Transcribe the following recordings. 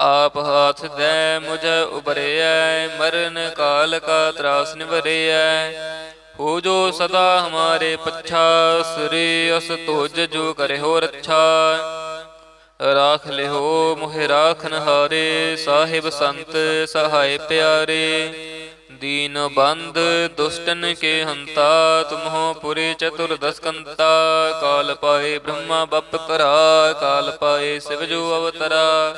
ਆਪ ਹਾਥ ਦੇ ਮੁਝ ਉਬਰਿਐ ਮਰਨ ਕਾਲ ਕਾ ਤਰਾਸ ਨਿਵਰਿਐ। ਹੋ ਜੋ ਸਦਾ ਹਮਾਰੇ ਪੱਛਾ, ਸ੍ਰੀ ਅਸ ਤੁਜ ਜੋ ਕਰੇ ਹੋ ਰੱਛਾ। ਰਾਖ ਲਿਓ ਮੋਹਿ ਰਾਖਨ ਹਾਰੇ ਸਾਹਿਬ ਸੰਤ ਸਹਾਇ ਪਿਆਰੇ। ਦੀਨ ਬੰਦ, ਦੁਸ਼ਟਨ ਕੇ ਹੰਤਾ, ਤੁਮਹੋ ਪੁਰੇ ਚਤੁਰਦਸ ਕੰਤਾ ਕਾਲ ਪਾਏ ਬ੍ਰਹਮਾ, ਬਪ ਕਰਾ, ਕਾਲ ਪਾਏ ਸਿਵ ਜੋ ਅਵਤਰਾ।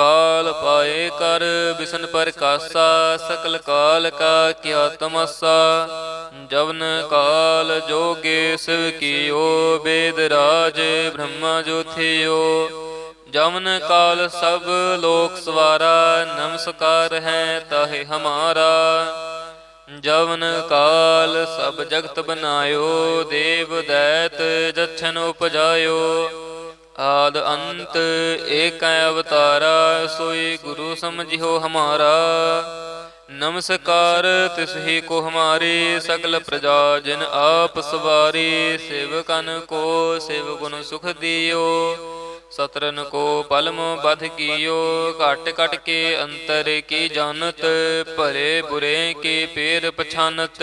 ਕਾਲ ਪਾਏ ਕਰ, ਬਿਸ਼ਨ ਪ੍ਰਕਾਸਾ ਸਕਲ ਕਾਲ ਕਾ ਕਿਆ ਤਮਸਾ। ਜਵਨ ਕਾਲ ਜੋਗੇ ਸਿਵ ਕੀਓ, ਬੇਦ ਰਾਜ ਬ੍ਰਹਮਾ ਜੋਥਿਓ ਜਵਨ ਕਾਲ ਸਭ ਲੋਕ ਸਵਾਰਾ, ਨਮਸਕਾਰ ਹੈ ਤਾਹੇ ਹਮਾਰਾ। ਜਵਨ ਕਾਲ ਸਭ ਜਗਤ ਬਨਾਇਓ, ਦੇਵ ਦੈਤ ਜਛਨ ਉਪਜਾਇਓ। ਆਦ ਅੰਤ ਏਕ ਅਵਤਾਰਾ, ਸੋਈ ਗੁਰੂ ਸਮਝਿਓ ਹਮਾਰਾ। ਨਮਸਕਾਰ ਤਿਸ ਹੀ ਕੋ ਹਮਾਰੀ, ਸਗਲ ਪ੍ਰਜਾ ਜਿਨ ਆਪ ਸਵਾਰੀ। ਸੇਵਕਨ ਕੋ ਸੇਵ ਗੁਣ ਸੁਖ ਦਿਓ। ਸਤਰਨ ਕੋ ਪਲਮ ਬਧ ਕੀਓ। ਘਟ ਘਟ ਕੇ ਅੰਤਰ ਕੀ ਜਾਣਤ, ਭਰੇ ਬੁਰੇ ਕੀ ਪੇਰ ਪਛਾਨਤ।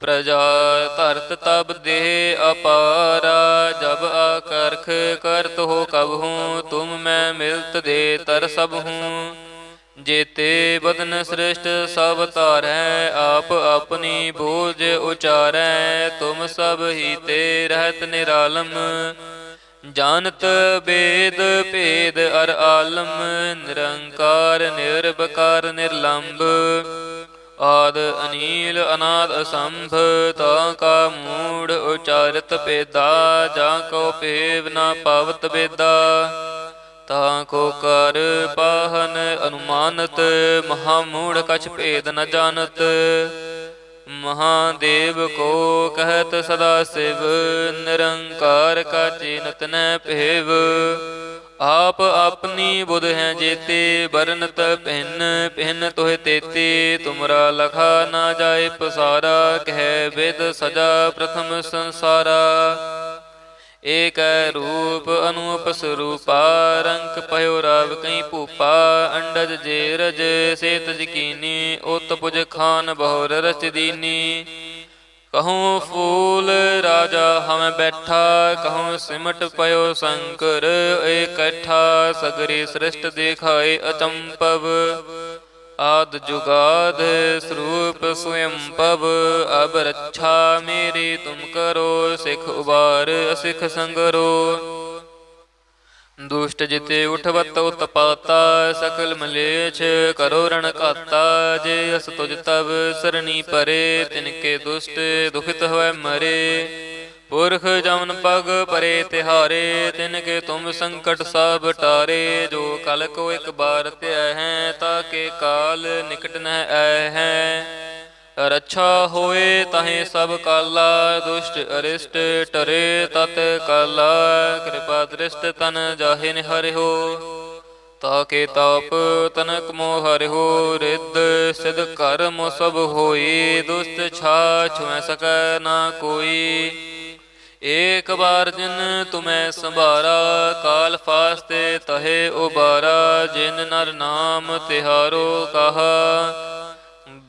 ਪ੍ਰਜਾ ਧਰਤ ਤਬ ਦੇਹ ਅਪਾਰਾ, ਜਬ ਆਕਰਖ ਕਰਤ ਹੋ ਕਬ ਹੂੰ, ਤੁਮ ਮੈਂ ਮਿਲਤ ਦੇ ਤਰ ਸਭ ਹੂੰ। ਜੇਤੇ ਬਦਨ ਸ੍ਰਿਸ਼ਟ ਸਭ ਧਾਰੈ, ਆਪ ਆਪਣੀ ਬੋਝ ਉਚਾਰੈ, ਤੁਮ ਸਭ ਹੀ ਤੇ ਰਹਿਤ ਨਿਰਾਲਮ। ਜਾਣਤ ਬੇਦ ਭੇਦ ਅਰ ਆਲਮ, ਨਿਰੰਕਾਰ ਨਿਰਭਕਾਰ ਨਿਰਲੰਭ ਆਦ ਅਨੀਲ ਅਨਾਦ ਅਸੰਭ, ਤਾ ਕਾ ਮੂੜ ਉਚਾਰਤ ਪੇਦਾ ਜਾ ਕੋ ਪੇਵ ਨਾ ਪਵਤ ਬੇਦਾ। ਤਾ ਕੋ ਕਰ ਪਾਹਨ ਅਨੁਮਾਨਤ, ਮਹਾ ਮੂੜ ਕਛ ਭੇਦ ਨ ਜਾਣਤ। ਮਹਾਦੇਵ ਕੋ ਕਹਿਤ ਸਦਾ ਸਿਵ, ਨਿਰੰਕਾਰ ਕਾ ਚਿਨਤ ਨੈ ਭੇਵ। ਆਪ ਆਪਣੀ ਬੁਧ ਹੈ ਜੇਤੇ ਬਰਨਤ ਪਹਿਨ ਪਹਿਨ ਤੋਹਿ ਤੇਤੇ। ਤੁਮਰਾ ਲਖਾ ਨਾ ਜਾਏ ਪਸਾਰਾ, ਕਹਿ ਵਿਦ ਸਜਾ ਪ੍ਰਥਮ ਸੰਸਾਰਾ। ਏਕ ਰੂਪ ਅਨੂਪ ਸਰੂਪਾ ਰੰਗ ਪਇਓ ਰਾਵ ਕਈ ਭੂਪਾ। ਅੰਡਜ ਜੇ ਰਜ ਸੇਤ ਜਕੀਨੀ ਉਤ ਪੁਜ ਖਾਨ ਬਹੁਰ ਰਚ ਦੀਨੀ ਕਹੂੰ ਫੂਲ ਰਾਜਾ ਹਮ ਬੈਠਾ, ਕਹੂੰ ਸਿਮਟ ਪਇਓ ਸ਼ੰਕਰ ਇਕੱਠਾ ਸਗਰੀ ਸ੍ਰਿਸ਼ਟ ਦੇਖਾਏ ਅਚੰਪਵ। ਆਦ ਜੁਗਾਦ ਸਰੂਪ ਸਵਯੰ ਪਵ ਅਬ ਰੱਛਾ ਮੇਰੀ ਤੁਮ ਕਰੋ, ਸਿਖ ਉਬਾਰ ਅਸਿਖ ਸੰਗਰੋ। ਦੁਸ਼ਟ ਜਿਤੇ ਉਠਵਤ ਉਤਪਾਤਾ ਸਕਲ ਮਲੇਛ ਕਰੋ ਰਣ ਘਾਤਾ, ਜੇ ਅਸ ਤੁਜ ਤਬ ਸਰਣੀ ਪਰੇ ਤਿਨਕੇ ਦੁਸ਼ਟ ਦੁਖਿਤ ਹੋਇ ਮਰੇ। ਪੁਰਖ ਜਮਨ ਪਗ ਪਰੇ ਤਿਹਾਰੇ ਤਿਨਕੇ ਤੁਮ ਸੰਕਟ ਸਭ ਟਾਰੇ। ਜੋ ਕਲ ਕੋ ਇੱਕ ਬਾਰ ਧਿਆ ਹੈ ਤਾਕੇ ਕਾਲ ਨਿਕਟ ਨ ਆਇ ਹੈ। ਰੱਛਾ ਹੋਏ ਤਹੇ ਸਭ ਕਾਲਾ, ਦੁਸ਼ਟ ਅਰਿਸ਼ਟ ਟਰੇ ਤਤ ਕਾਲਾ। ਕਿਰਪਾ ਦ੍ਰਿਸ਼ਟ ਤਨ ਜਾਹੇ ਨਿਹਰਿਓ ਤਾਕੇ ਤਾਪ ਤਨਕ ਮੋਹ ਹਰਿਓ ਰਿੱਧ ਸਿਧ ਕਰਮ ਸਭ ਹੋਈ, ਦੁਸ਼ਟ ਛਾ ਛੁਐ ਸਕੈ ਨਾ ਕੋਈ। ਏਕ ਬਾਰ ਜਿਨ ਤੁਮੈ ਸੰਭਾਰਾ, ਕਾਲ ਫਾਸਤੇ ਤਹੇ ਉਬਾਰਾ। ਜਿਨ ਨਰ ਨਾਮ ਤਿਹਾਰੋ ਕਹਾ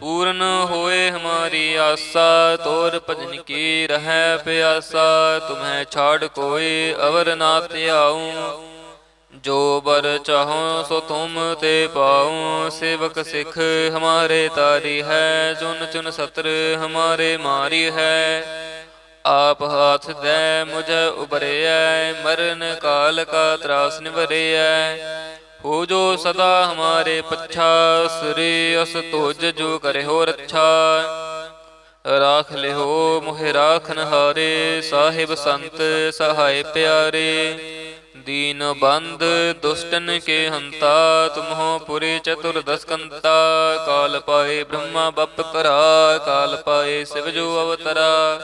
ਪੂਰਨ ਹੋਏ ਹਮਾਰੀ ਆਸਾ, ਤੋਰ ਭਜਨ ਕੀ ਰਹਿ ਪਿਆਸਾ, ਤੁਮਹਿ ਛਾੜ ਕੋਈ ਅਵਰ ਨਾ ਧਿਆਉ। ਜੋ ਬਰ ਚਾਹੋ ਸੋ ਤੁਮ ਤੇ ਪਾਉ, ਸੇਵਕ ਸਿੱਖ ਹਮਾਰੇ ਤਾਰੀ ਹੈ ਚੁਨ ਚੁਨ ਸਤਰ ਹਮਾਰੇ ਮਾਰੀ ਹੈ। ਆਪ ਹਾਥ ਦੇ ਮੁਝ ਉਬਰਿਐ ਮਰਨ ਕਾਲ ਕਾ ਤਰਾਸ ਨਿਵਰਿਐ ਹੋ ਜੋ ਸਦਾ ਹਮਾਰੇ ਪੱਛਾ, ਸ੍ਰੀ ਅਸ ਤੁਜ ਜੋ ਕਰੇ ਹੋ ਰੱਛਾ। ਰਾਖ ਲਿਓ ਮੋਹਿ ਰਾਖਨ ਹਾਰੇ ਸਾਹਿਬ ਸੰਤ ਸਹਾਇ ਪਿਆਰੇ। ਦੀਨ ਬੰਦ, ਦੁਸ਼ਟਨ ਕੇ ਹੰਤਾ, ਤੁਮਹੋ ਪੁਰੀ ਚਤੁਰ ਦਸਕੰਤਾ। ਕਾਲ ਪਾਏ ਬ੍ਰਹਮਾ, ਬਪ ਕਰਾ, ਕਾਲ ਪਾਏ ਸਿਵ ਜੋ ਅਵਤਰਾ।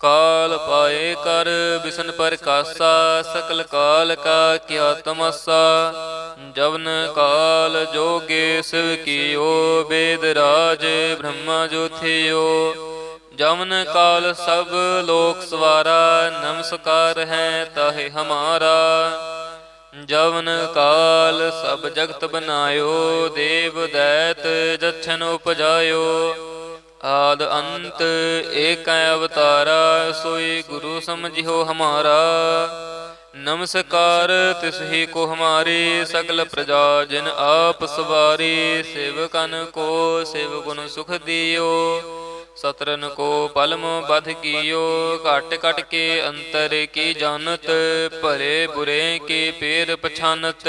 ਕਾਲ ਪਾਏ ਕਰ ਬਿਸ਼ਨ ਪ੍ਰਕਾਸਾ ਸਕਲ ਕਾਲ ਕਾ ਕਿਆ ਤਮਸਾ। ਜਵਨ ਕਾਲ ਜੋਗੇ ਸਿਵ ਕੀਓ, ਬੇਦ ਰਾਜ ਬ੍ਰਹਮਾ ਜੋਥਿਓ ਜਵਨ ਕਾਲ ਸਭ ਲੋਕ ਸਵਾਰਾ, ਨਮਸਕਾਰ ਹੈ ਤਾਹੇ ਹਮਾਰਾ। ਜਵਨ ਕਾਲ ਸਭ ਜਗਤ ਬਨਾਇਓ, ਦੇਵ ਦੈਤ ਜਛਨ ਉਪਜਾਇਓ। ਆਦ ਅੰਤ ਏਕੈ ਅਵਤਾਰਾ, ਸੋਈ ਗੁਰੂ ਸਮਝਿਓ ਹਮਾਰਾ। ਨਮਸਕਾਰ ਤਿਸ ਹੀ ਕੋ ਹਮਾਰੀ, ਸਗਲ ਪ੍ਰਜਾ ਜਿਨ ਆਪ ਸਵਾਰੀ। ਸੇਵਕਨ ਕੋ ਸੇਵ ਗੁਣ ਸੁਖ ਦਿਓ। ਸਤਰਨ ਕੋ ਪਲਮ ਬਧ ਕੀਓ। ਘਟ ਘਟ ਕੇ ਅੰਤਰ ਕੀ ਜਾਣਤ, ਭਰੇ ਬੁਰੇ ਕੀ ਪੇਰ ਪਛਾਨਤ।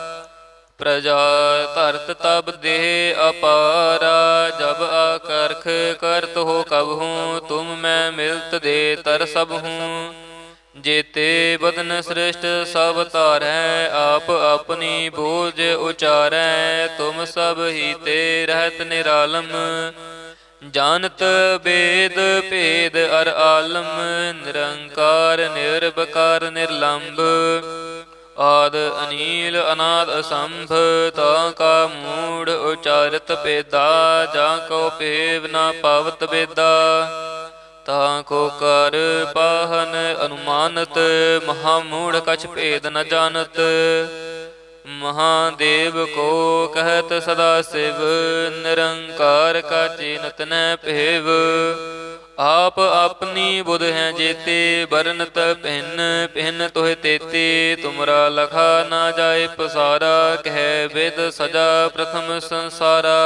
ਪ੍ਰਜਾ ਧਰਤ ਤਬ ਦੇਹ ਅਪਾਰਾ, ਜਬ ਆਕਰਖ ਕਰਤ ਹੋ ਕਬ ਹੂੰ ਤੁਮ ਮੈਂ ਮਿਲਤ ਦੇ ਤਰ ਸਭ ਹੂੰ ਜੇਤੇ ਬਦਨ ਸ੍ਰਿਸ਼ਟ ਸਭ ਧਾਰੈ, ਆਪ ਆਪਣੀ ਬੋਝ ਉਚਾਰੈ, ਤੁਮ ਸਭ ਹੀ ਤੇ ਰਹਿਤ ਨਿਰਾਲਮ। ਜਾਣਤ ਬੇਦ ਭੇਦ ਅਰ ਆਲਮ, ਨਿਰੰਕਾਰ ਨਿਰਭਕਾਰ ਨਿਰਲੰਭ ਆਦ ਅਨੀਲ ਅਨਾਦ ਅਸੰਭ, ਤਾ ਕਾ ਮੂੜ ਉਚਾਰਤ ਪੇਦਾ ਜਾਂ ਕੋ ਪੇਵ ਨਾ ਪਵਤ ਬੇਦਾ। ਤਾ ਕੋ ਕਰ ਪਾਹਨ ਅਨੁਮਾਨਤ, ਮਹਾ ਮੂੜ ਕਛ ਭੇਦ ਨ ਜਾਣਤ। ਮਹਾਦੇਵ ਕੋ ਕਹਿਤ ਸਦਾ ਸਿਵ, ਨਿਰੰਕਾਰ ਕਾ ਚੀਨਤ ਨ ਭੇਵ। ਆਪ ਆਪਣੀ ਬੁਧ ਹੈ ਜੇਤੇ ਬਰਨਤ ਪਹਿਨ ਪਹਿਨ ਤੋਹਿ ਤੇਤੇ, ਤੁਮਰਾ ਲਖਾ ਨਾ ਜਾਏ ਪਸਾਰਾ, ਕਹਿ ਵਿਦ ਸਜਾ ਪ੍ਰਥਮ ਸੰਸਾਰਾ।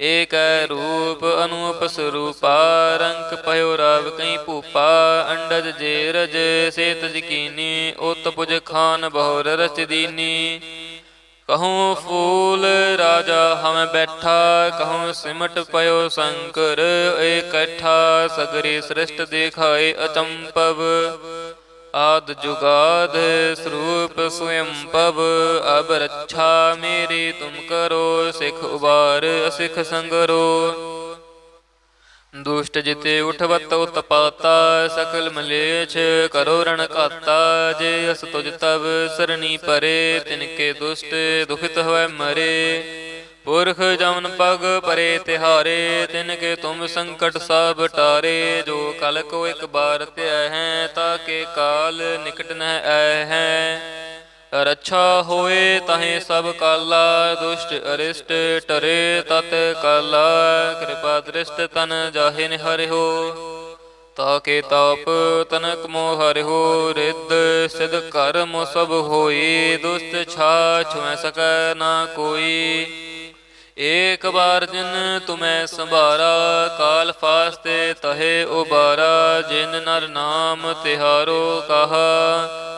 ਏਕ ਰੂਪ ਅਨੂਪ ਸਰੂਪਾ ਰੰਗ ਪਇਓ ਰਾਵ ਕਈ ਭੂਪਾ, ਅੰਡਜ ਜੇ ਰਜ ਸੇਤ ਜਕੀਨੀ ਉਤ ਪੁਜ ਖਾਨ ਬਹੁਰ ਰਚ ਦੀਨੀ ਕਹੂੰ ਫੂਲ ਰਾਜਾ ਹਮ ਬੈਠਾ, ਕਹੂੰ ਸਿਮਟ ਪਇਓ ਸ਼ੰਕਰ ਇਕੱਠਾ ਸਗਰੀ ਸ੍ਰਿਸ਼ਟ ਦੇਖਾਏ ਅਚੰਪਵ। ਆਦ ਜੁਗਾਦ ਸਰੂਪ ਸਵਯੰ ਪਵ ਅਬ ਰੱਛਾ ਮੇਰੀ ਤੁਮ ਕਰੋ, ਸਿਖ ਉਬਾਰ ਅਸਿਖ ਸੰਗਰੋ। ਦੁਸ਼ਟ ਜਿਤੇ ਉਠਵਤ ਉਤਪਾਤਾ ਸਕਲ ਮਲੇਛ ਕਰੋ ਰਣ ਘਾਤਾ। ਜੇ ਅਸ ਤੁਜ ਤਬ ਸਰਣੀ ਪਰੇ ਤਿਨਕੇ ਦੁਸ਼ਟ ਦੁਖਿਤ ਹੋਇ ਮਰੇ। ਪੁਰਖ ਜਮਨ ਪਗ ਪਰੇ ਤਿਹਾਰੇ ਤਿਨਕੇ ਤੁਮ ਸੰਕਟ ਸਭ ਟਾਰੇ। ਜੋ ਕਲ ਕੋ ਇੱਕ ਬਾਰ ਧਿਆ ਹੈ ਤਾਕੇ ਕਾਲ ਨਿਕਟ ਨ ਆਇ ਹੈ ਰੱਛਾ ਹੋਏ ਤਹੇ ਸਭ ਕਾਲਾ, ਦੁਸ਼ਟ ਅਰਿਸ਼ਟ ਟਰੇ ਤਤ ਕਾਲਾ। ਕਿਰਪਾ ਦ੍ਰਿਸ਼ਟ ਤਨ ਜਾਹੇ ਨਿਹਰਿਓ ਤਾਕੇ ਤਾਪ ਤਨਕ ਮੋਹ ਹਰਿਓ ਰਿੱਧ ਸਿਧ ਕਰਮ ਸਭ ਹੋਈ, ਦੁਸ਼ਟ ਛਾ ਛੁਐ ਸਕੈ ਨਾ ਕੋਈ। ਏਕ ਬਾਰ ਜਿਨ ਤੁਮੈ ਸੰਭਾਰਾ, ਕਾਲ ਫਾਸਤੇ ਤਹੇ ਉਬਾਰਾ। ਜਿਨ ਨਰ ਨਾਮ ਤਿਹਾਰੋ ਕਹਾ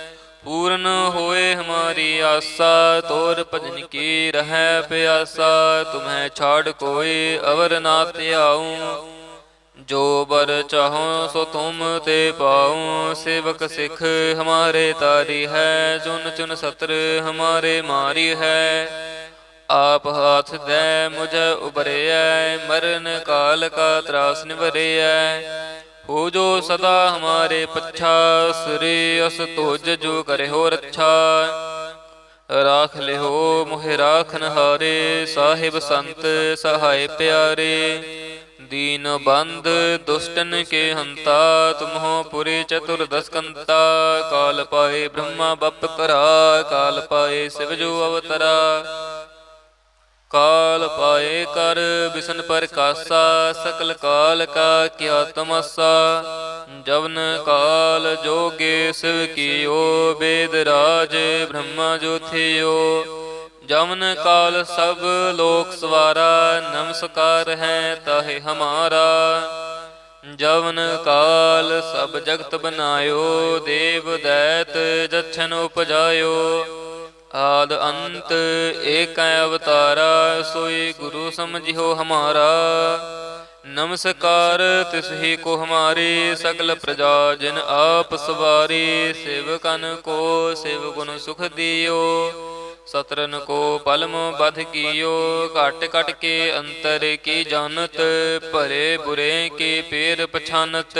ਪੂਰਨ ਹੋਏ ਹਮਾਰੀ ਆਸਾ, ਤੋਰ ਭਜਨ ਕੀ ਰਹਿ ਪਿਆਸਾ ਤੁਮੈ ਛਾੜ ਕੋਈ ਅਵਰ ਨਾ ਧਿਆਉ। ਜੋ ਬਰ ਚਾਹੋ ਸੋ ਤੁਮ ਤੇ ਪਾਉ, ਸੇਵਕ ਸਿੱਖ ਹਮਾਰੇ ਤਾਰੀ ਹੈ, ਚੁਨ ਚੁਨ ਸਤਰ ਹਮਾਰੇ ਮਾਰੀ ਹੈ। ਆਪ ਹਾਥ ਦੇ, ਮੁਝ ਉਬਰਿਐ ਮਰਨ ਕਾਲ ਕਾ ਤਰਾਸ ਨਿਵਰਿਐ ਹੋ ਜੋ ਸਦਾ ਹਮਾਰੇ ਪੱਛਾ, ਸ੍ਰੀ ਅਸ ਤੁਜ ਜੋ ਹੋ ਰੱਛਾ। ਰਾਖ ਲਿਓ ਮੋਹਿ ਰਾਖਨ ਹਾਰੇ ਸਾਹਿਬ ਸੰਤ ਸਹਾਇ ਪਿਆਰੇ। ਦੀਨ ਬੰਦ, ਦੁਸ਼ਟਨ ਕੇ ਹੰਤਾ, ਤੁਮਹੋ ਪੁਰੀ ਚਤੁਰ ਦਸਕੰਤਾ। ਕਾਲ ਪਾਏ ਬ੍ਰਹਮਾ, ਬਪ ਕਰਾ, ਕਾਲ ਪਾਏ ਸਿਵ ਜੋ ਅਵਤਰਾ। ਕਾਲ ਪਾਏ ਕਰ, ਬਿਸ਼ਨ ਪ੍ਰਕਾਸਾ ਸਕਲ ਕਾਲ ਕਾ ਕਿਆ ਤਮਸਾ। ਜਵਨ ਕਾਲ ਜੋਗੇ ਸਿਵ ਕੀਓ ਬੇਦ ਰਾਜ ਬ੍ਰਹਮਾ ਜੋਥਿਓ। ਜਵਨ ਕਾਲ ਸਭ ਲੋਕ ਸਵਾਰਾ, ਨਮਸਕਾਰ ਹੈ ਤਾਹੇ ਹਮਾਰਾ। ਜਵਨ ਕਾਲ ਸਭ ਜਗਤ ਬਨਾਇਓ, ਦੇਵ ਦੈਤ ਜਛਨ ਉਪਜਾਇਓ। ਆਦ ਅੰਤ ਏਕ ਅਵਤਾਰਾ, ਸੋਈ ਗੁਰੂ ਸਮਝਿਓ ਹਮਾਰਾ। ਨਮਸਕਾਰ ਤਿਸ ਹੀ ਕੋ ਹਮਾਰੀ, ਸ਼ਕਲ ਪ੍ਰਜਾ ਜਿਨ ਆਪ ਸਵਾਰੀ। ਸੇਵਕਨ ਕੋ ਸੇਵ ਗੁਣ ਸੁਖ ਦਿਓ। ਸਤਰਨ ਕੋ ਪਲਮ ਬਧ ਕੀਓ। ਘਟ ਘਟ ਕੇ ਅੰਤਰ ਕੀ ਜਾਣਤ, ਭਰੇ ਬੁਰੇ ਕੀ ਪੇਰ ਪਛਾਨਤ।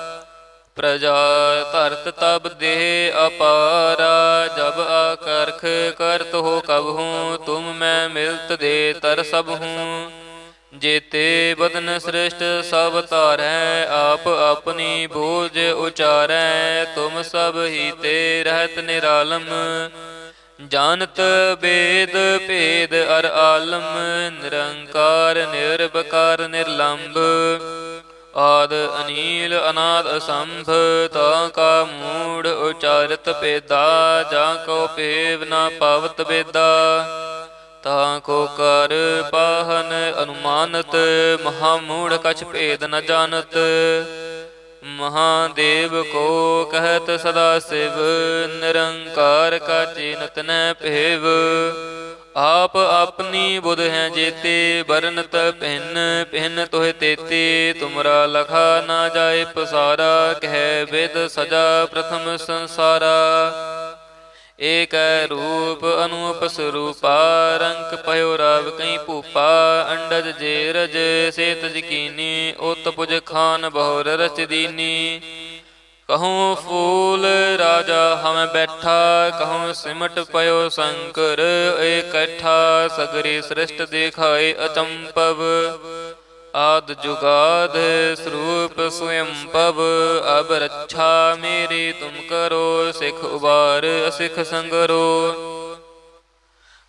ਪ੍ਰਜਾ ਧਰਤ ਤਬ ਦੇਹ ਅਪਾਰਾ, ਜਬ ਆਕਰਖ ਕਰਤ ਹੋ ਕਬ ਹੂੰ, ਤੁਮ ਮੈਂ ਮਿਲਤ ਦੇ ਤਰ ਸਭ ਹੂੰ। ਜੇਤੇ ਬਦਨ ਸ੍ਰਿਸ਼ਟ ਸਭ ਤਾਰੈ ਆਪ ਆਪਣੀ ਬੋਝ ਉਚਾਰੈ, ਤੁਮ ਸਭ ਹੀ ਤੇ ਰਹਿਤ ਨਿਰਾਲਮ। ਜਾਣਤ ਬੇਦ ਭੇਦ ਅਰ ਆਲਮ, ਨਿਰੰਕਾਰ ਨਿਰਭਕਾਰ ਨਿਰਲੰਭ ਆਦ ਅਨੀਲ ਅਨਾਦ ਅਸੰਭ, ਤਾ ਕਾ ਮੂੜ ਉਚਾਰਤ ਪੇਦਾ ਜਾਂ ਕੋ ਪੇਵ ਨਾ ਪਾਵਤ ਬੇਦਾ। ਤਾ ਕੋ ਕਰ ਪਾਹਨ ਅਨੁਮਾਨਤ, ਮਹਾ ਮੂੜ ਕਛ ਭੇਦ ਨ ਜਾਣਤ। ਮਹਾਦੇਵ ਕੋ ਕਹਿਤ ਸਦਾ ਸਿਵ, ਨਿਰੰਕਾਰ ਕਾ ਚੀਨਤ ਨ ਭੇਵ। ਆਪ ਆਪਣੀ ਬੁਧ ਹੈ ਜੇਤੇ ਬਰਨਤ ਪਹਿਨ ਪਹਿਨ ਤੋਹਿ ਤੇਤੇ। ਤੁਮਰਾ ਲਖਾ ਨਾ ਜਾਏ ਪਸਾਰਾ, ਕਹਿ ਵਿਦ ਸਜਾ ਪ੍ਰਥਮ ਸੰਸਾਰਾ। ਏਕ ਰੂਪ ਅਨੂਪ ਸਰੂਪਾ ਰੰਗ ਪਇਓ ਰਵ ਕਈ ਭੂਪਾ। ਅੰਡਜ ਜੇਰਜ ਸੇਤ ਜਕੀਨੀ ਉਤ ਪੁਜ ਖਾਨ ਬਹੁਰ ਰਚ ਦੀਨੀ ਕਹੂੰ ਫੂਲ ਰਾਜਾ ਹਮ ਬੈਠਾ, ਕਹੂੰ ਸਿਮਟ ਪਇਓ ਸ਼ੰਕਰ ਇਕੱਠਾ ਸਗਰੀ ਸ੍ਰਿਸ਼ਟ ਦੇਖਾਏ ਅਚੰਪਵ। ਆਦ ਜੁਗਾਦ ਸਰੂਪ ਸਵਯੰ ਪਵ ਅਬ ਰੱਛਾ ਮੇਰੀ ਤੁਮ ਕਰੋ, ਸਿਖ ਉਬਾਰ ਅਸਿਖ ਸੰਗਰੋ।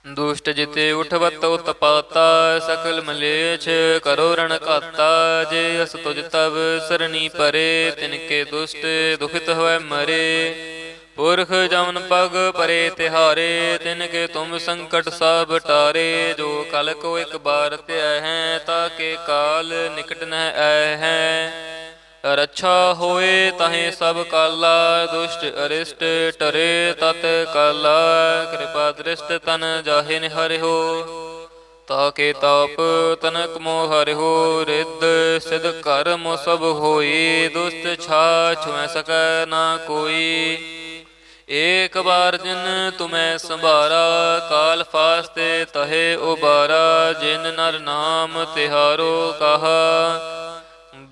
ਦੁਸ਼ਟ ਜਿਤੇ ਉਠਵਤ ਉਤਪਾਤਾ ਸਕਲ ਮਲੇਛ ਕਰੋ ਰਣ ਘਾਤਾ। ਜੇ ਅਸ ਤੁਜ ਤਵ ਸਰਣੀ ਪਰੇ, ਤਿਨਕੇ ਦੁਸ਼ਟ ਦੁਖਿਤ ਹੋਏ ਮਰੇ। ਪੁਰਖ ਜਮਨ ਪਗ ਪਰੇ ਤਿਹਾਰੇ ਤਿਨ ਕੇ ਤੁਮ ਸੰਕਟ ਸਭ ਟਾਰੇ। ਜੋ ਕਲ ਕੋ ਇੱਕ ਬਾਰ ਧਿਆ ਹੈ ਤਾਕੇ ਕਾਲ ਨਿਕਟ ਨ ਆਇ ਹੈ। ਰੱਛਾ ਹੋਏ ਤਹੇ ਸਭ ਕਾਲਾ, ਦੁਸ਼ਟ ਅਰਿਸ਼ਟ ਟਰੇ ਤਤ ਕਾਲਾ, ਕਿਰਪਾ ਦ੍ਰਿਸ਼ਟ ਤਨ ਜਾਹੇ ਨਿਹਰਿਓ ਤਾਕੇ ਤਾਪ ਤਨਕ ਮੋਹ ਹਰਿਓ ਰਿੱਧ ਸਿਧ ਕਰਮ ਸਭ ਹੋਈ, ਦੁਸ਼ਟ ਛਾ ਛੁਐ ਸਕੈ ਨਾ ਕੋਈ। ਏਕ ਬਾਰ ਜਿਨ ਤੁਮੈ ਸੰਭਾਰਾ, ਕਾਲ ਫਾਸਤੇ ਤਹੇ ਉਬਾਰਾ, ਜਿਨ ਨਰ ਨਾਮ ਤਿਹਾਰੋ ਕਹਾ।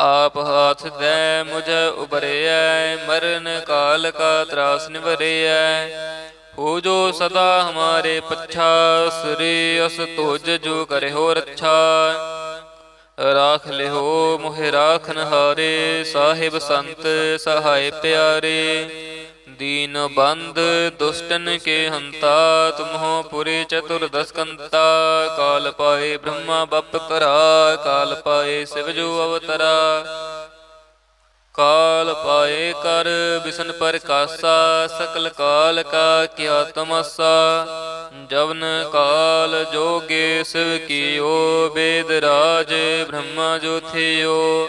ਆਪ ਹਾਥ ਦੇ ਮੁਝ ਉਬਰਿਐ ਮਰਨ ਕਾਲ ਕਾ ਤਰਾਸ ਨਿਵਰਿਐ। ਹੋ ਜੋ ਸਦਾ ਹਮਾਰੇ ਪੱਛਾ, ਸ੍ਰੀ ਅਸ ਤੁਜ ਜੋ ਹੋ ਰੱਛਾ। ਰਾਖ ਲਿਓ ਮੋਹਿ ਰਾਖਨ ਹਾਰੇ ਸਾਹਿਬ ਸੰਤ ਸਹਾਇ ਪਿਆਰੇ। ਦੀਨ ਬੰਦ ਦੁਸ਼ਟਨ ਕੇ ਹੰਤਾ ਤੁਮਹੋ ਪੁਰੇ ਚਤੁਰ ਦਸਕੰਤਾ। ਕਾਲ ਪਾਏ ਬ੍ਰਹਮਾ ਬਪ ਕਰਾ, ਕਾਲ ਪਾਏ ਸਿਵ ਜੋ ਅਵਤਰਾ। ਕਾਲ ਪਾਏ ਕਰ ਬਿਸ਼ਨ ਪ੍ਰਕਾਸਾ ਸਕਲ ਕਾਲ ਕਾ ਕਿਆ ਤਮਸਾ। ਜਵਨ ਕਾਲ ਜੋਗੇ ਸਿਵ ਕੀਓ, ਬੇਦ ਰਾਜ ਬ੍ਰਹਮਾ ਜੋਥਿਓ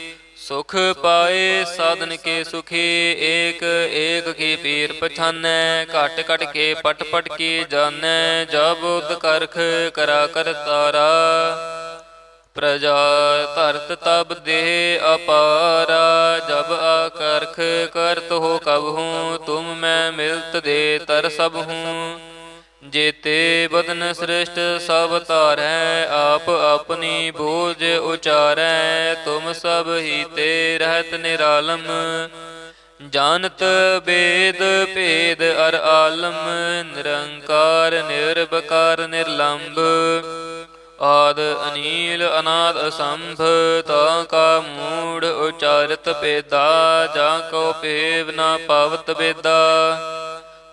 ਸੁਖ ਪਾਏ ਸਾਧਨ ਕੇ ਸੁਖੀ, ਏਕ ਏਕ ਕੀ ਪੀਰ ਪਛਾਨੈ, ਘਟ ਘਟ ਕੇ ਪਟ ਪਟ ਕੀ ਜਾਣੈ ਜਬ ਉਦ ਕਰਖ ਕਰਾ ਕਰ ਤਾਰਾ। ਪ੍ਰਜਾ ਧਰਤ ਤਬ ਦੇ ਅਪਾਰਾ, ਜਬ ਆਕਰਖ ਕਰਤ ਹੋ ਕਬ ਹੂੰ, ਤੁਮ ਮੈਂ ਮਿਲਤ ਦੇ ਤਰ ਸਭ ਹੂੰ। ਜੇਤੇ ਬਦਨ ਸ੍ਰਿਸ਼ਟ ਸਭ ਧਾਰੈ, ਆਪ ਆਪਣੀ ਬੋਝ ਉਚਾਰੈ, ਤੁਮ ਸਭ ਹੀ ਤੇ ਰਹਿਤ ਨਿਰਾਲਮ। ਜਾਣਤ ਬੇਦ ਭੇਦ ਅਰ ਆਲਮ, ਨਿਰੰਕਾਰ ਨਿਰਭਕਾਰ ਨਿਰਲੰਭ ਆਦ ਅਨੀਲ ਅਨਾਦ ਅਸੰਭ, ਤਾ ਕਾ ਮੂੜ ਉਚਾਰਤ ਪੇਦਾ ਜਾ ਕੋ ਪੇਵ ਨਾ ਪਵਤ ਬੇਦਾ।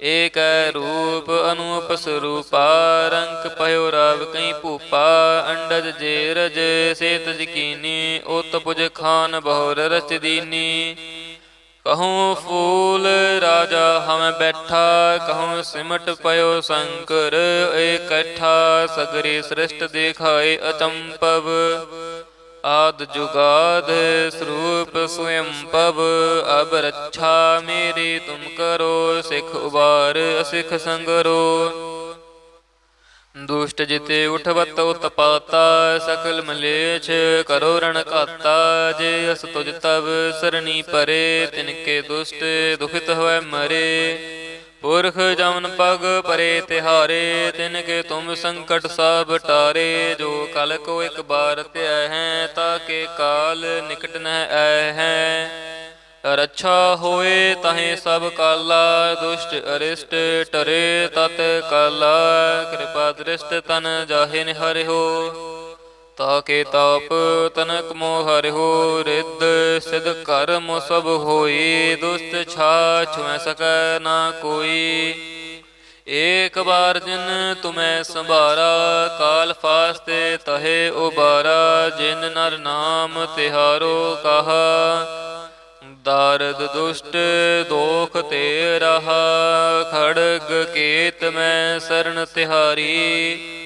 ਏਕ ਰੂਪ ਅਨੂਪ ਸਰੂਪਾ ਰੰਗ ਪਇਓ ਰਵ ਕਈ ਭੂਪਾ, ਅੰਡਜ ਜੇਰਜ ਸੇਤ ਜਕੀਨੀ, ਉਤ ਪੁਜ ਖਾਨ ਬਹੁਰ ਰਚ ਦੀਨੀ। ਕਹੂੰ ਫੂਲ ਰਾਜਾ ਹਮ ਬੈਠਾ, ਕਹੂੰ ਸਿਮਟ ਪਇਓ ਸ਼ੰਕਰ ਇਕੱਠਾ ਸਗਰੀ ਸ੍ਰਿਸ਼ਟ ਦੇਖਾਏ ਅਚੰਪਵ। ਆਦ ਜੁਗਾਦ ਸਰੂਪ ਸਵਯੰ ਪਵ, ਅਬ ਰੱਛਾ ਮੇਰੀ ਤੁਮ ਕਰੋ, ਸਿਖ ਉਬਾਰ ਅਸਿਖ ਸੰਗਰੋ। ਦੁਸ਼ਟ ਜਿਤੇ ਉਠਵਤ ਉਤਪਾਤਾ ਸਕਲ ਮਲੇਛ ਕਰੋ ਰਣ ਘਾਤਾ, ਜੇ ਅਸ ਤੁਜ ਤਬ ਸਰਣੀ ਪਰੇ ਤਿਨਕੇ ਦੁਸ਼ਟ ਦੁਖਿਤ ਹੋਏ ਮਰੇ। ਪੁਰਖ ਜਮਨ ਪਗ ਪਰੇ ਤਿਹਾਰੇ, ਤਿਨ ਕੇ ਤੁਮ ਸੰਕਟ ਸਭ ਟਾਰੇ। ਜੋ ਕਲ ਕੋ ਇੱਕ ਬਾਰ ਧਿਆ ਹੈ, ਤਾਂ ਕੇ ਕਾਲ ਨਿਕਟ ਨ ਆਇ ਹੈ। ਰੱਛਾ ਹੋਏ ਤਹੇ ਸਭ ਕਾਲਾ, ਦੁਸ਼ਟ ਅਰਿਸ਼ਟ ਟਰੇ ਤਤ ਕਾਲਾ। ਕਿਰਪਾ ਦ੍ਰਿਸ਼ਟ ਤਨ ਜਾਹੇ ਨਿਹਰਿਓ ਤਾ ਕੇ ਤਾਪ ਤਨਕ ਮੋਹ ਹਰਿਓ ਰਿੱਧ, ਸਿਧ ਕਰਮ ਸਭ ਹੋਈ ਦੁਸਤ ਛਾ ਛੁਐ ਸਕੈ ਨਾ ਕੋਈ। ਏਕ ਬਾਰ ਜਿਨ ਤੁਮੈ ਸੰਭਾਰਾ, ਕਾਲ ਫਾਸਤੇ ਤਹੇ ਉਬਾਰਾ, ਜਿਨ ਨਰ ਨਾਮ ਤਿਹਾਰੋ ਕਹਾ। ਦਾਰਦ ਦੁਸ਼ਟ ਦੋਖ ਤੇ ਰਹਾ, ਖੜਗ ਕੇਤ ਮੈਂ ਸ਼ਰਨ ਤਿਹਾਰੀ।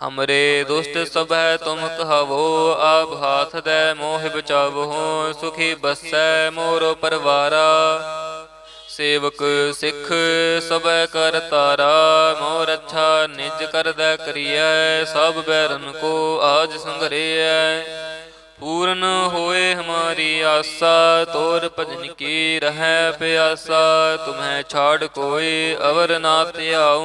ਹਮਰੇ ਦੁਸ਼ਟ ਸਭੈ ਤੁਮ ਕਹਵੋ ਆਭ ਹਾਥ ਦੇ ਮੋਹ ਬਚਾਵੋ ਸੁਖੀ ਬਸੈ ਮੋਰੋ ਪਰਵਾਰਾ ਸੇਵਕ ਸਿੱਖ ਸਭੈ ਕਰ ਤਾਰਾ ਮੋਰ ਅੱਛਾ ਨਿਜ ਕਰਦਾ ਕਰੀਐ ਸਭ ਬੈਰਨ ਕੋ ਆਜ ਸੰਘਰਿਐ ਪੂਰਨ ਹੋਏ ਹਮਾਰੀ ਆਸਾ ਤੋਰ ਭਜਨ ਕੀ ਰਹਿ ਪਿਆਸਾ ਤੁਮਹਿ ਛਾੜ ਕੋਈ ਅਵਰ ਨਾ ਧਿਆਉ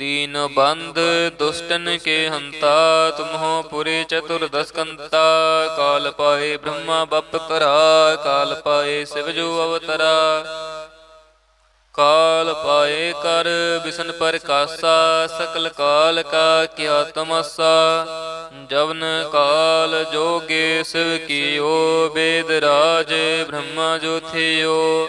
ਦੀਨ ਬੰਦ, ਦੁਸ਼ਟਨ ਕੇ ਹੰਤਾ, ਤੁਮਹੋ ਪੁਰੇ ਚਤੁਰਦਸ ਕੰਤਾ ਕਾਲ ਪਾਏ ਬ੍ਰਹਮਾ ਬਪ ਤਰਾ, ਕਾਲ ਪਾਏ ਸਿਵ ਜੋ ਅਵਤਰਾ। ਕਾਲ ਪਾਏ ਕਰ ਬਿਸ਼ਨ ਪ੍ਰਕਾਸਾ ਸਕਲ ਕਾਲ ਕਾ ਕਿਆ ਤਮਸਾ। ਜਵਨ ਕਾਲ ਜੋਗੇ ਸਿਵ ਕੀਓ, ਬੇਦ ਰਾਜ ਬ੍ਰਹਮਾ ਜੋਥਿਓ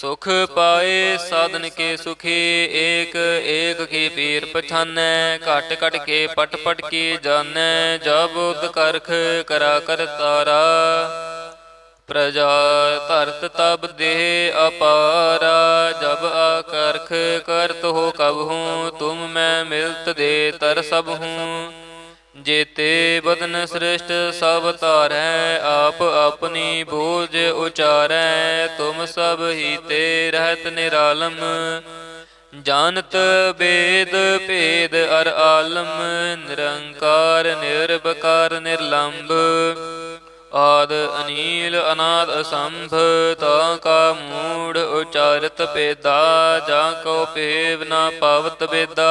ਸੁਖ ਪਾਏ ਸਾਧਨ ਕੇ ਸੁਖੀ, ਏਕ ਏਕ ਕੀ ਪੀਰ ਪਛਾਨੈ, ਘਟ ਘਟ ਕੇ ਪਟ ਪਟ ਕੀ ਜਾਣੈ ਜਬ ਉਦ ਕਰਖ ਕਰਾ ਕਰ ਤਾਰਾ। ਪ੍ਰਜਾ ਧਰਤ ਤਬ ਦੇਹ ਅਪਾਰਾ, ਜਬ ਆਕਰਖ ਕਰਤ ਹੋ ਕਬ ਹੂੰ, ਤੁਮ ਮੈਂ ਮਿਲਤ ਦੇ ਤਰ ਸਭ ਹੂੰ। ਜੇਤੇ ਬਦਨ ਸ੍ਰਿਸ਼ਟ ਸਭ ਧਾਰੈ, ਆਪ ਆਪਣੀ ਬੋਝ ਉਚਾਰੈ, ਤੁਮ ਸਭ ਹੀ ਤੇ ਰਹਿਤ ਨਿਰਾਲਮ। ਜਾਣਤ ਬੇਦ ਭੇਦ ਅਰ ਆਲਮ, ਨਿਰੰਕਾਰ ਨਿਰਭਕਾਰ ਨਿਰਲੰਭ ਆਦ ਅਨੀਲ ਅਨਾਦ ਅਸੰਭ, ਤਾ ਕਾ ਮੂੜ ਉਚਾਰਤ ਪੇਦਾ ਜਾ ਕੋ ਪੇਵ ਨਾ ਪਵਤ ਬੇਦਾ।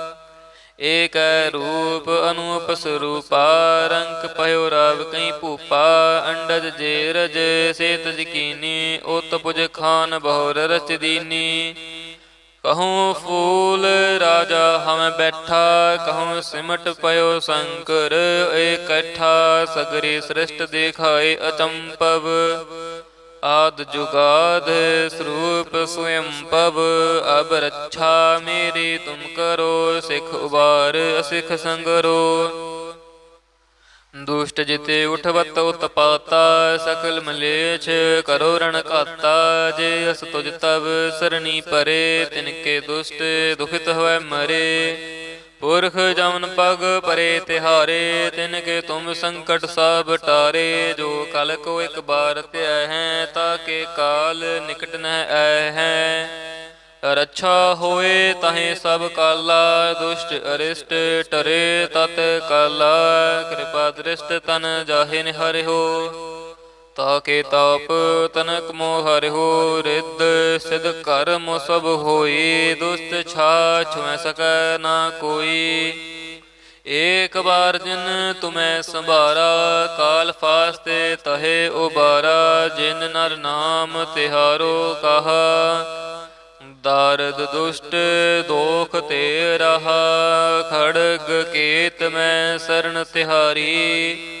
ਏਕ ਰੂਪ ਅਨੂਪ ਸਰੂਪਾ ਰੰਗ ਪਇਓ ਰਵ ਕਈ ਭੂਪਾ, ਅੰਡਜ ਜੇਰਜ ਸੇਤ ਜਕੀਨੀ, ਉਤ ਪੁਜ ਖਾਨ ਬਹੁਰ ਰਚ ਕਹੂੰ ਫੂਲ ਰਾਜਾ ਹਮ ਬੈਠਾ, ਕਹੂੰ ਸਿਮਟ ਪਇਓ ਸ਼ੰਕਰ ਇਕੱਠਾ ਸਗਰੀ ਸ੍ਰਿਸ਼ਟ ਦੇਖਾਏ ਅਚੰਪਵ। ਆਦ ਜੁਗਾਦ ਸਰੂਪ ਸਵਯੰ ਪਵ ਅਬ ਰੱਛਾ ਮੇਰੀ ਤੁਮ ਕਰੋ, ਸਿਖ ਉਬਾਰ ਅਸਿਖ ਸੰਗਰੋ। ਦੁਸ਼ਟ ਜਿਤੇ ਉਠਵਤ ਉਤਪਾਤਾ, ਸਕਲ ਮਲੇਛ ਕਰੋ ਰਣ ਕਾਤਾ ਜੇ ਅਸ ਤੁਜ ਤਬ ਸਰਣੀ ਪਰੇ ਤਿਨਕੇ ਦੁਸ਼ਟ ਦੁਖਿਤ ਹੋਇ ਮਰੇ। ਪੁਰਖ ਜਮਨ ਪਗ ਪਰੇ ਤਿਹਾਰੇ, ਤਿਨ ਕੇ ਤੁਮ ਸੰਕਟ ਸਭ ਟਾਰੇ, ਜੋ ਕਲ ਕੋ ਇੱਕ ਬਾਰ ਧਿਆ ਹੈ, ਤਾਂ ਕੇ ਕਾਲ ਨਿਕਟ ਨ ਆਇ ਹੈ। ਰੱਛਾ ਹੋਏ ਤਹੇ ਸਭ ਕਾਲਾ, ਦੁਸ਼ਟ ਅਰਿਸ਼ਟ ਟਰੇ ਤਤ ਕਾਲਾ, ਕਿਰਪਾ ਦ੍ਰਿਸ਼ਟ ਤਨ ਜਾਹੇ ਨਿਹਰਿਓ ਤਾ ਕੇ ਤਾਪ, ਤਨਕ ਮੋਹ ਹਰਿਓ ਰਿੱਧ, ਸਿਧ ਕਰਮ ਸਭ ਹੋਈ ਦੁਸਤ ਛਾ ਛੁਐ ਸਕੈ ਨਾ ਕੋਈ। ਏਕ ਬਾਰ ਜਿਨ ਤੁਮੈ ਸੰਭਾਰਾ, ਕਾਲ ਫਾਸਤੇ ਤਹੇ ਉਬਾਰਾ, ਜਿਨ ਨਰ ਨਾਮ ਤਿਹਾਰੋ ਕਹਾ। ਦਾਰਦ ਦੁਸ਼ਟ, ਦੋਖ ਤੇ ਰਹਾ, ਖੜਗ ਕੇਤ ਮੈਂ ਸ਼ਰਨ ਤਿਹਾਰੀ।